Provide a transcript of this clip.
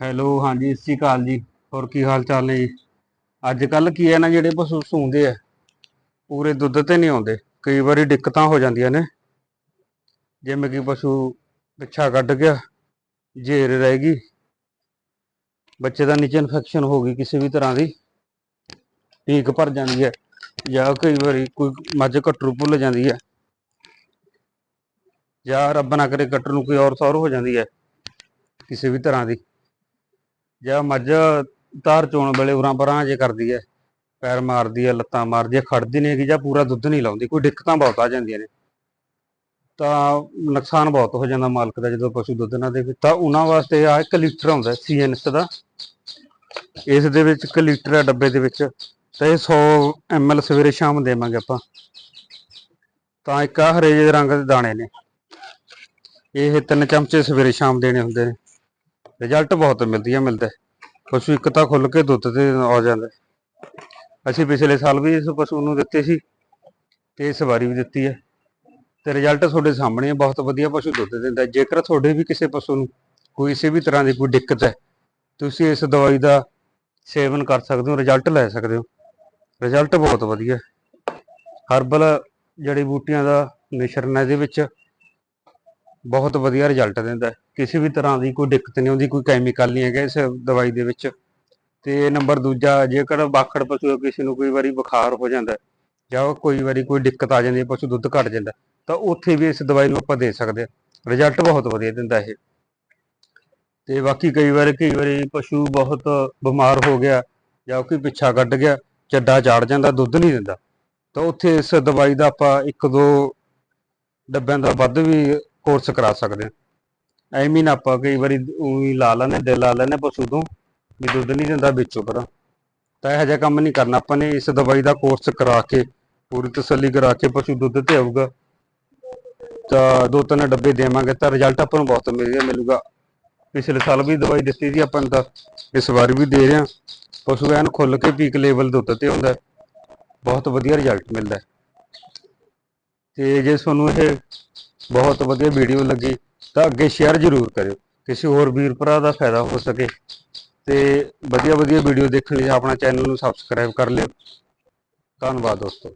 Hello, ਹਾਂਜੀ, ਸਤਿ ਸ਼੍ਰੀ ਅਕਾਲ ਜੀ। ਹੋਰ ਕੀ ਹਾਲ ਚਾਲ ਨੇ ਜੀ? ਅੱਜ ਕੱਲ ਕੀ ਹੈ ਨਾ, ਜਿਹੜੇ ਪਸ਼ੂ ਸੂੰਦੇ ਆ, ਪੂਰੇ ਦੁੱਧ ਤੇ ਨਹੀਂ ਆਉਂਦੇ। ਕਈ ਵਾਰੀ ਦਿੱਕਤਾਂ ਹੋ ਜਾਂਦੀਆਂ ਨੇ। ਜਿਵੇਂ ਕਿ ਪਸ਼ੂ ਪਿੱਛਾ ਕੱਢ ਗਿਆ, ਜੇਰ ਰਹਿ ਗਈ, ਬੱਚੇ ਦਾ ਨੀਚੇ ਇਨਫੈਕਸ਼ਨ ਹੋ ਗਈ ਕਿਸੇ ਵੀ ਤਰ੍ਹਾਂ ਦੀ ਪੀਕ ਭਰ ਜਾਂਦੀ ਹੈ, ਜਾਂ ਕਈ ਵਾਰੀ ਕੋਈ ਮੱਝ ਕਟਰੂ ਭੁੱਲ ਜਾਂਦੀ ਹੈ, ਜਾਂ ਰੱਬ ਨਾ ਕਰੇ ਕਟਰ ਨੂੰ ਕੋਈ ਔਰ ਸੌਰ ਹੋ ਜਾਂਦੀ ਹੈ, ਕਿਸੇ ਵੀ ਤਰ੍ਹਾਂ ਦੀ। ਜਾਂ ਮੱਝ ਧਾਰ ਚੋਣ ਵੇਲੇ ਉਰਾਂ ਪਰਾਂ ਜੇ ਕਰਦੀ ਹੈ ਪੈਰ ਮਾਰਦੀ ਹੈ ਲੱਤਾਂ ਮਾਰਦੀ ਹੈ ਖੜਦੀ ਨਹੀਂ ਹੈਗੀ ਜਾਂ ਪੂਰਾ ਦੁੱਧ ਨਹੀਂ ਲਾਉਂਦੀ, ਕੋਈ ਦਿੱਕਤਾਂ ਬਹੁਤ ਆ ਜਾਂਦੀਆਂ ਨੇ। ਤਾਂ ਨੁਕਸਾਨ ਬਹੁਤ ਹੋ ਜਾਂਦਾ ਮਾਲਕ ਦਾ ਜਦੋਂ ਪਸ਼ੂ ਦੁੱਧ ਨਾ ਦੇਵੇ। ਤਾਂ ਉਹਨਾਂ ਵਾਸਤੇ ਆ ਇੱਕ ਲੀਟਰ ਆਉਂਦਾ ਸੀਐਨਐਸ ਦਾ। ਇਸ ਦੇ ਵਿੱਚ ਇੱਕ ਲੀਟਰ ਹੈ ਡੱਬੇ ਦੇ ਵਿੱਚ, ਤਾਂ ਇਹ 100 ml ਸਵੇਰੇ ਸ਼ਾਮ ਦੇਵਾਂਗੇ ਆਪਾਂ। ਤਾਂ ਇੱਕ ਆ ਹਰੇ ਜਿਹੇ ਰੰਗ ਦੇ ਦਾਣੇ ਨੇ। ਇਹ ਤਿੰਨ ਚਮਚੇ ਸਵੇਰੇ ਸ਼ਾਮ ਦੇਣੇ ਹੁੰਦੇ ਨੇ। ਰਿਜ਼ਲਟ ਬਹੁਤ ਮਿਲਦੀਆਂ ਮਿਲਦਾ। ਪਸ਼ੂ ਇੱਕ ਤਾਂ ਖੁੱਲ ਕੇ ਦੁੱਧ ਤੇ ਆ ਜਾਂਦਾ। ਅਸੀਂ ਪਿਛਲੇ ਸਾਲ ਵੀ ਇਸ ਪਸ਼ੂ ਨੂੰ ਦਿੱਤੇ ਸੀ ਤੇ ਇਸ ਵਾਰੀ ਵੀ ਦਿੱਤੀ ਹੈ। ਤੇ ਰਿਜ਼ਲਟ ਤੁਹਾਡੇ ਸਾਹਮਣੇ ਹੈ, ਬਹੁਤ ਵਧੀਆ ਪਸ਼ੂ ਦੁੱਧ ਦਿੰਦਾ ਜੇਕਰ ਤੁਹਾਡੇ ਵੀ ਕਿਸੇ ਪਸ਼ੂ ਨੂੰ ਕੋਈ ਕਿਸੇ ਵੀ ਤਰ੍ਹਾਂ ਦੀ ਕੋਈ ਦਿੱਕਤ ਹੈ, ਤੁਸੀਂ ਇਸ ਦਵਾਈ ਦਾ ਸੇਵਨ ਕਰ ਸਕਦੇ ਹੋ, ਰਿਜ਼ਲਟ ਲੈ ਸਕਦੇ ਹੋ। ਰਿਜ਼ਲਟ ਬਹੁਤ ਵਧੀਆ ਹਰਬਲ ਜੜੀ ਬੂਟੀਆਂ ਦਾ ਮਿਸ਼ਰਣ ਹੈ, ਇਹਦੇ ਵਿੱਚ ਬਹੁਤ ਵਧੀਆ ਰਿਜ਼ਲਟ ਦਿੰਦਾ ਕਿਸੇ ਵੀ ਤਰ੍ਹਾਂ ਦੀ ਕੋਈ ਦਿੱਕਤ ਨਹੀਂ ਆਉਂਦੀ, ਕੋਈ ਕੈਮੀਕਲ ਨਹੀਂ ਹੈਗਾ ਇਸ ਦਵਾਈ ਦੇ ਵਿੱਚ। ਤੇ ਨੰਬਰ ਦੂਜਾ, ਜੇਕਰ ਬਾਖੜ ਪਸ਼ੂ ਕਿਸੇ ਨੂੰ ਕੋਈ ਵਾਰੀ ਬੁਖਾਰ ਹੋ ਜਾਂਦਾ ਹੈ ਜਾਂ ਕੋਈ ਵਾਰੀ ਕੋਈ ਦਿੱਕਤ ਆ ਜਾਂਦੀ ਹੈ, ਪਸ਼ੂ ਦੁੱਧ ਘਟ ਜਾਂਦਾ ਤਾਂ ਉੱਥੇ ਵੀ ਇਸ ਦਵਾਈ ਨੂੰ ਆਪਾਂ ਦੇ ਸਕਦੇ ਹਾਂ। ਰਿਜ਼ਲਟ ਬਹੁਤ ਵਧੀਆ ਦਿੰਦਾ ਇਹ। ਤੇ ਬਾਕੀ ਕਈ ਵਾਰ, ਕਈ ਵਾਰੀ ਪਸ਼ੂ ਬਹੁਤ ਬਿਮਾਰ ਹੋ ਗਿਆ ਜਾਂ ਕੋਈ ਪਿੱਛਾ ਕੱਢ ਗਿਆ, ਚੱਡਾ ਚਾੜ ਜਾਂਦਾ, ਦੁੱਧ ਨਹੀਂ ਦਿੰਦਾ। ਤਾਂ ਉੱਥੇ ਇਸ ਦਵਾਈ ਦਾ ਆਪਾਂ ਇੱਕ ਦੋ ਡੱਬਿਆਂ ਦਾ ਵੱਧ ਵੀ ਕੋਰਸ ਕਰਾ ਸਕਦੇ ਹਾਂ। ਐਵੇਂ ਨਾ ਆਪਾਂ ਕਈ ਵਾਰੀ ਉਹੀ ਲਾ ਲੈਂਦੇ, ਦਿਲ ਲਾ ਲੈਂਦੇ ਪਸ਼ੂ ਤੋਂ ਵੀ ਦੁੱਧ ਨਹੀਂ ਦਿੰਦਾ ਵੇਚੋ ਪਰਾਂ ਤਾਂ ਇਹੋ ਜਿਹਾ ਕੰਮ ਨਹੀਂ ਕਰਨਾ। ਆਪਾਂ ਨੇ ਇਸ ਦਵਾਈ ਦਾ ਕੋਰਸ ਕਰਾ ਕੇ, ਪੂਰੀ ਤਸੱਲੀ ਕਰਾ ਕੇ ਪਸ਼ੂ ਦੁੱਧ ਤੇ ਆਊਗਾ। ਤਾਂ ਦੋ ਤਿੰਨ ਡੱਬੇ ਦੇਵਾਂਗੇ ਤਾਂ ਰਿਜ਼ਲਟ ਆਪਾਂ ਨੂੰ ਬਹੁਤ ਮਿਲੇਗਾ ਮਿਲੂਗਾ। ਪਿਛਲੇ ਸਾਲ ਵੀ ਦਵਾਈ ਦਿੱਤੀ ਸੀ ਆਪਾਂ ਨੂੰ ਤਾਂ, ਇਸ ਵਾਰ ਵੀ ਦੇ ਰਹੇ ਹਾਂ। ਪਸ਼ੂ ਐਨ ਖੁੱਲ ਕੇ ਪੀਕ ਲੈਵਲ ਦੁੱਧ ਤੇ ਹੁੰਦਾ ਬਹੁਤ ਵਧੀਆ ਰਿਜ਼ਲਟ ਮਿਲਦਾ ਤੇ ਜੇ ਤੁਹਾਨੂੰ ਇਹ ਬਹੁਤ ਵਧੀਆ ਵੀਡੀਓ ਲੱਗੀ। ਤਾਂ ਅੱਗੇ ਸ਼ੇਅਰ ਜ਼ਰੂਰ ਕਰਿਓ। ਕਿਸੇ ਹੋਰ ਵੀਰ ਭਰਾ ਦਾ ਫਾਇਦਾ ਹੋ ਸਕੇ। ਤੇ ਵਧੀਆ ਵਧੀਆ ਵੀਡੀਓ ਦੇਖਣ ਲਈ ਆਪਣਾ ਚੈਨਲ ਨੂੰ ਸਬਸਕ੍ਰਾਈਬ ਕਰ ਲਿਓ। ਧੰਨਵਾਦ ਦੋਸਤੋ।